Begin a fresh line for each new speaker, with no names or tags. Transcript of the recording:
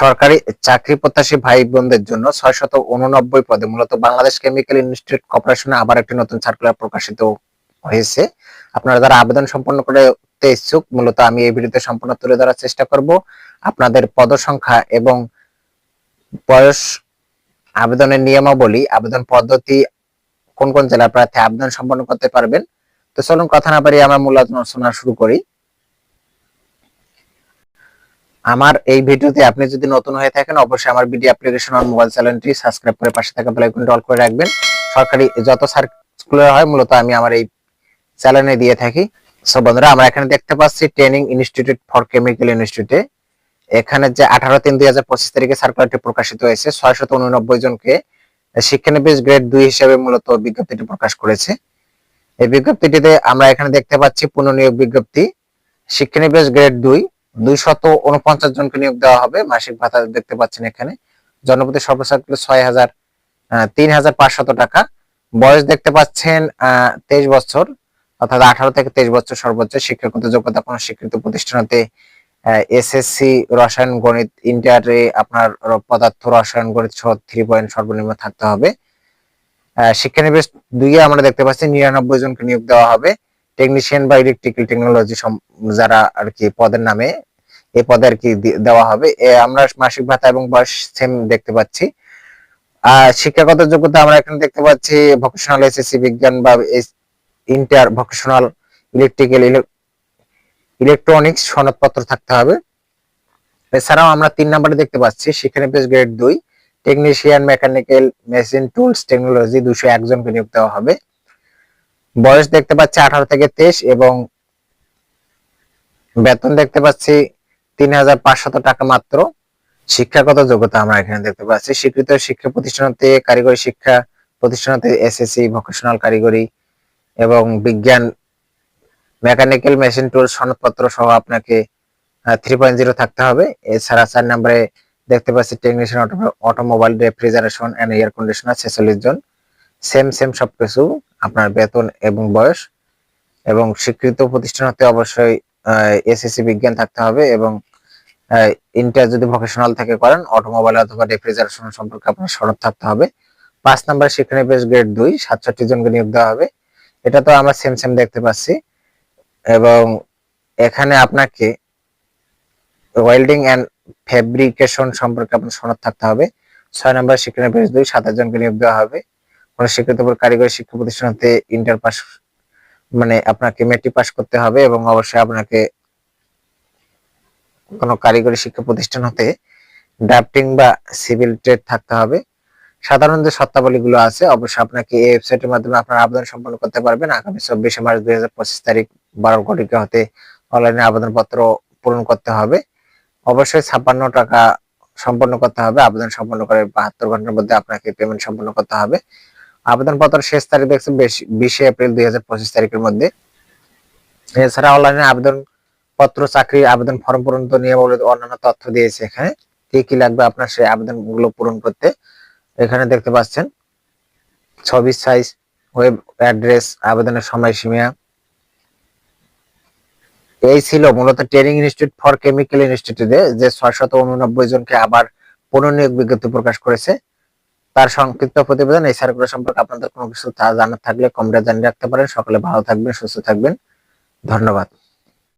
সরকারি চাকরি প্রত্যাশী ভাই বোনদের জন্য ছয় শত উননব্বই পদে মূলত বাংলাদেশ কেমিক্যাল ইনস্টিটিউট কর্পোরেশনে আবার একটি নতুন সার্কুলার প্রকাশিত হয়েছে। আপনারা যারা আবেদন সম্পন্ন করতে ইচ্ছুক, মূলত আমি এই ভিডিওতে সম্পূর্ণ তুলে ধরার চেষ্টা করব। আপনাদের পদ সংখ্যা এবং বয়স, আবেদনের নিয়মাবলী, আবেদন পদ্ধতি, কোন কোন জেলার প্রার্থী আবেদন সম্পন্ন করতে পারবেন। তো চলুন কথা না বাড়িয়ে আমরা মূল আলোচনা শুরু করি। আমার এই ভিডিওতে আপনি যদি নতুন হয়ে থাকেন, অবশ্যই আমার ভিডিও অ্যাপ্লিকেশন আর মোবাইল চ্যানেলটি সাবস্ক্রাইব করে পাশে থাকা বেল আইকনটি অল করে রাখবেন। সরকারি যত সার্কুলার হয়, মূলত আমি আমার এই চ্যানেলে দিয়ে থাকি। সো বন্ধুরা, আমরা এখানে দেখতে পাচ্ছি ট্রেনিং ইনস্টিটিউট ফর কেমিক্যাল ইনস্টিটিউটে এখানে যে আঠারো তিন দুই হাজার পঁচিশ তারিখে সার্কুলারটি প্রকাশিত হয়েছে, ছয়শত উননব্বই জনকে শিক্ষানবিশ গ্রেড দুই হিসেবে মূলত বিজ্ঞপ্তিটি প্রকাশ করেছে। এই বিজ্ঞপ্তিটিতে আমরা এখানে দেখতে পাচ্ছি পুনর্নিয়োগ বিজ্ঞপ্তি। শিক্ষানবিশ গ্রেড দুই দুইশত উনপঞ্চাশ জনকে নিয়োগ দেওয়া হবে। মাসিক ভাতা দেখতে পাচ্ছেন এখানে। জনপ্রতি সর্বোচ্চ ছয় হাজার তিন হাজার পাঁচশত টাকা। বয়স দেখতে পাচ্ছেন তেইশ বছর, অর্থাৎ আঠারো থেকে তেইশ বছর সর্বোচ্চ। শিক্ষাগত যোগ্যতা কোনো স্বীকৃত প্রতিষ্ঠানতে এসএসসি, রসায়ন, গণিত, ইন্টারে আপনার পদার্থ, রসায়ন, গণিত সহ থ্রি পয়েন্ট সর্বনিম্ন থাকতে হবে। শিক্ষানিবেশ দুইয়ে আমরা দেখতে পাচ্ছি নিরানব্বই জনকে নিয়োগ দেওয়া হবে। টেকনিশিয়ান বা ইলেকট্রিক্যাল টেকনোলজি যারা আর কি পদের নামে এই পদে আর কি দেওয়া হবে। আমরা মাসিক ভাতা এবং বয়স সেম দেখতে পাচ্ছি। আর শিক্ষাগত যোগ্যতা আমরা এখানে দেখতে পাচ্ছি ভোকেশনাল এসএসসি বিজ্ঞান বা ইন্টার ভোকেশনাল ইলেকট্রিক্যাল ইলেকট্রনিক্স সনদপত্র থাকতে হবে। এছাড়াও আমরা তিন নম্বরে দেখতে পাচ্ছি, সেখানে বেশ গ্রেড দুই। Technician mechanical machine tools technology দুশো একজনকে নিয়োগ দেওয়া হবে। বয়স দেখতে পাচ্ছি আঠারো থেকে তেইশ এবং বেতন দেখতে পাচ্ছি তিন হাজার পাঁচশত টাকা মাত্র শিক্ষাগত যোগ্যতা আমরা এখানে দেখতে পাচ্ছি। স্বীকৃত শিক্ষা প্রতিষ্ঠানতে কারিগরি শিক্ষা প্রতিষ্ঠানতে এসএসসি ভোকেশনাল কারিগরি এবং বিজ্ঞান মেকানিক্যাল মেশিন টুল সনদপত্র সহ আপনাকে থ্রি পয়েন্ট জিরো থাকতে হবে। এছাড়া চার নম্বরে দেখতে পাচ্ছি technician automobile refrigeration and air conditioner ছেচল্লিশ জন। সেম সেম সবকিছু আপনার বেতন এবং বয়স। এবং স্বীকৃত প্রতিষ্ঠান হতে অবশ্যই এসএসসি বিজ্ঞান থাকতে হবে এবং ইন্টার যদি ভোকেশনাল থেকে করেন অটোমোবাইল অথবা রেফ্রিজারেশন সম্পর্কে আপনার সনদ থাকতে হবে। পাঁচ নাম্বার সেখানে বেশ গ্রেড দুই, সাতষট্টি জনকে নিয়োগ দেওয়া হবে। এটা তো আমরা সেম সেম দেখতে পাচ্ছি। এবং এখানে আপনাকে ওয়েল্ডিং অ্যান্ড ফেব্রিকেশন সম্পর্কে আপনার সনদ থাকতে হবে। ছয় নম্বর শিক্ষা বেশ দুই, সাতাশ জনকে নিয়োগ দেওয়া হবে। কোন স্বীকৃত কারিগরি শিক্ষা প্রতিষ্ঠান হতে ইন্টার পাস মানে আপনাকে মেট্রিক পাস করতে হবে এবং অবশ্যই আপনাকে কোনো কারিগরি শিক্ষা প্রতিষ্ঠান হতে ড্রাফটিং বা সিভিল ট্রেড থাকতে হবে। সাধারণ যে শর্তাবলীগুলো আছে, অবশ্যই আপনাকে এই ওয়েবসাইটের মাধ্যমে আপনার আবেদন সম্পন্ন করতে পারবেন। আগামী চব্বিশে মার্চ দুই হাজার পঁচিশ তারিখ বারো কোটিকে হতে অনলাইনে আবেদনপত্র পূরণ করতে হবে। অবশ্যই ছাপ্পান্ন টাকা সম্পন্ন করতে হবে। আবেদন সম্পন্ন করে বাহাত্তর ঘণ্টার মধ্যে আপনাকে পেমেন্ট সম্পন্ন করতে হবে। আবেদনপত্র শেষ তারিখ দেখছে বিশে এপ্রিল দুই হাজার পঁচিশ তারিখের মধ্যে। এছাড়া অনলাইনে আবেদন পত্র চাকরির আবেদন ফর্ম পূরণ তো নিয়ে বলে অন্যান্য তথ্য দিয়েছে এখানে। কি কি লাগবে আপনার সেই আবেদনগুলো পূরণ করতে? এখানে দেখতে পাচ্ছেন, ছবি সাইজ ওয়েব অ্যাড্রেস আবেদনের সময়সীমা। এই ছিল মূলত ট্রেনিং ইনস্টিটিউট ফর কেমিক্যাল ইনস্টিটিউটে, যে ছয়শত উননব্বই জনকে আবার পুনর্নিয়োগ বিজ্ঞপ্তি প্রকাশ করেছে। তার সংক্ষিপ্ত প্রতিবেদন, এই সার্কুলার সম্পর্কে আপনাদের কোনো কিছু জানার থাকলে কমেন্টে জানিয়ে রাখতে পারেন। সকলে ভালো থাকবেন, সুস্থ থাকবেন। ধন্যবাদ।